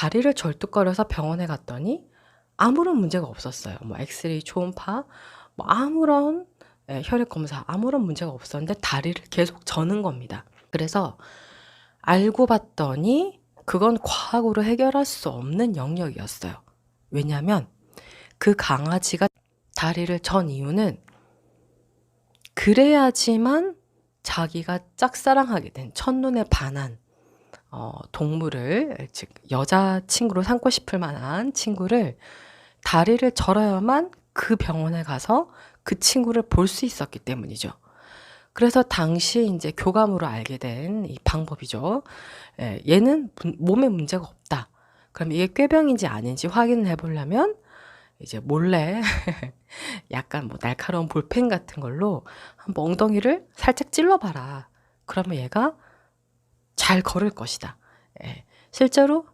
다리를 절뚝거려서 병원에 갔더니 아무런 문제가 없었어요. 뭐 엑스레이 초음파 뭐 아무런 예, 혈액 검사 아무런 문제가 없었는데 다리를 계속 저는 겁니다. 그래서 알고 봤더니 그건 과학으로 해결할 수 없는 영역이었어요. 왜냐하면 그 강아지가 다리를 전 이유는 그래야지만 자기가 짝사랑하게 된 첫눈에 반한 어, 동물을 즉 여자 친구로 삼고 싶을 만한 친구를 다리를 절어야만 그 병원에 가서 그 친구를 볼 수 있었기 때문이죠. 그래서 당시 이제 교감으로 알게 된 이 방법이죠. 예, 얘는 문- 몸에 문제가 없다. 그럼 이게 꾀병인지 아닌지 확인을 해 보려면 이제 몰래 약간 뭐 날카로운 볼펜 같은 걸로 한번 엉덩이를 살짝 찔러 봐라. 그러면 얘가 잘 걸을 것이다. 예, 실제로